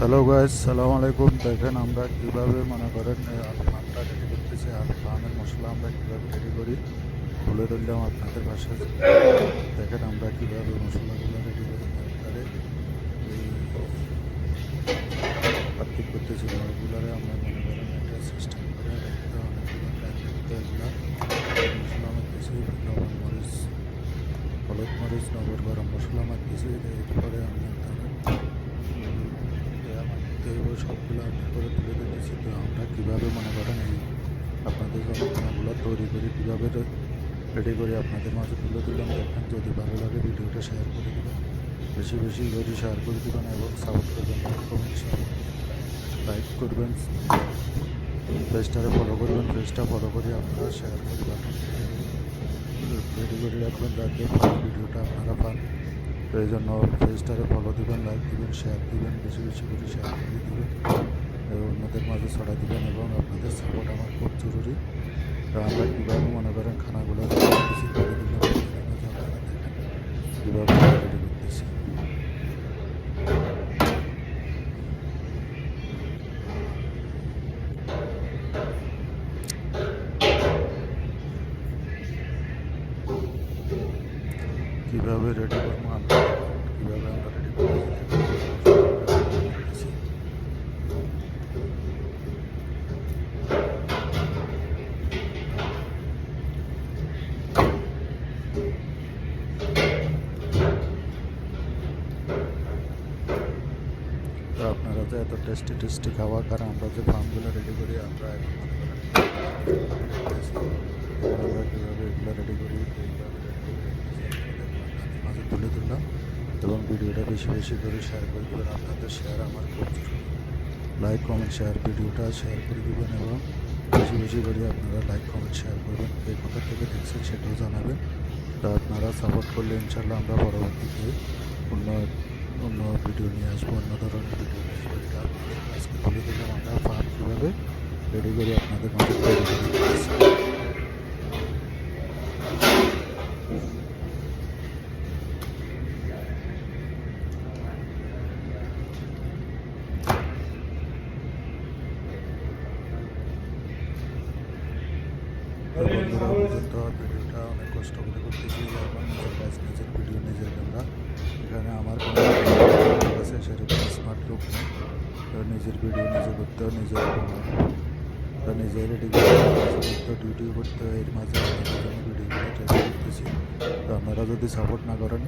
Hello guys সালাম আলাইকুম দেখেন আমরা কীভাবে মনে করেন ফার্মটা রেডি করতেছি। আর ফার্মের মশলা আমরা কীভাবে রেডি করি, বলে ধরলাম আপনাদের পাশে দেখেন আমরা কীভাবে মশলাগুলো রেডি করি। সবগুলো আপনি করে তুলে দিতেছি তো আমরা কীভাবে মনে করেন এই আপনাদের জন্য তৈরি করি কীভাবে রেডি করি আপনাদের মাঝে তুলে দিলাম দেখেন যদি ভালো লাগে ভিডিওটা শেয়ার করে দেবেন। বেশি বেশি করে শেয়ার করে দেবেন এবং সাপোর্ট করবেন লাইক করবেন। পেজটারে ফলো করবেন পেজটা ফলো করে আপনারা শেয়ার করে রেডি করে রাখবেন, যাতে ভিডিওটা আপনারা পান। তো এই জন্য পেজটারে ফলো দিবেন লাইক দিবেন শেয়ার দিবেন, বেশি বেশি করে শেয়ার করে দিবেন এবং অন্যদের মাঝে ছড়া দিবেন এবং আপনাদের সাপোর্ট আমার খুব জরুরি। আমরা কীভাবে মনে করেন খানাগুলো রেডি কীভাবে রেডি করব আমরা কীভাবে আমরা রেডি করতেছি তো আপনারা যে এত টেস্টি টেস্টি খাবার কারণ আমরা যে ফার্মগুলো রেডি করি আমরা এখন মনে করেন আমরা কীভাবে এগুলো রেডি করি তো এইভাবে রেডি করে আপনাদের মাঝে তুলে ধরলাম এবং ভিডিওটা বেশি বেশি করে শেয়ার করে দেবেন। আপনাদের শেয়ার আমার খুব লাইক কমেন্ট শেয়ার ভিডিওটা শেয়ার করে দেবেন এবং বেশি বেশি করে আপনারা লাইক কমেন্ট শেয়ার করবেন। কে কোথা থেকে দেখছেন সেটাও জানাবেন। তো আপনারা সাপোর্ট করলে ইনশাল্লাহ আমরা পরবর্তীতে অন্য অন্য ভিডিও নিয়ে আসব, অন্য ধরনের ভিডিও নিয়ে আসব। এটা আপনাদের আজকে তুলে দিলাম আমরা ফার্ম কীভাবে রেডি করে আপনাদের মাঝে তৈরি করে দিচ্ছি তো ভিডিওটা অনেক কষ্ট করে করতেছি এখন নিজের কাজ নিজের ভিডিও নিজের ক্যামেরা এখানে আমার কোনো কাছে সেরকম স্মার্ট লুক নিজের ভিডিও নিজে করতে হয় নিজের নিজে রেডি করতে ডিউটি করতে হয় এর মাঝে ভিডিওগুলো করতেছি তো আপনারা যদি সাপোর্ট না করেন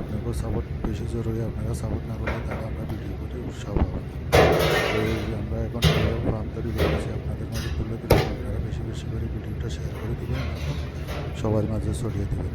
আপনাকেও সাপোর্ট বেশি জরুরি আপনারা সাপোর্ট না করলে তাহলে আমরা ভিডিও করে উৎসাহ পাবো আমরা এখন ফার্ম তৈরি করতেছি আপনাদের মাঝে তুলে দিলাম বেশি বেশি করে ভিডিওটা শেয়ার করে দেবেন সবার মাঝে ছড়িয়ে দেবেন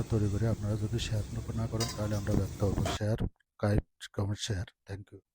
করে তৈরি করে আপনারা যদি শেয়ার না করেন, তাহলে আমরা ব্যর্থ হব। Share guide comment share thank you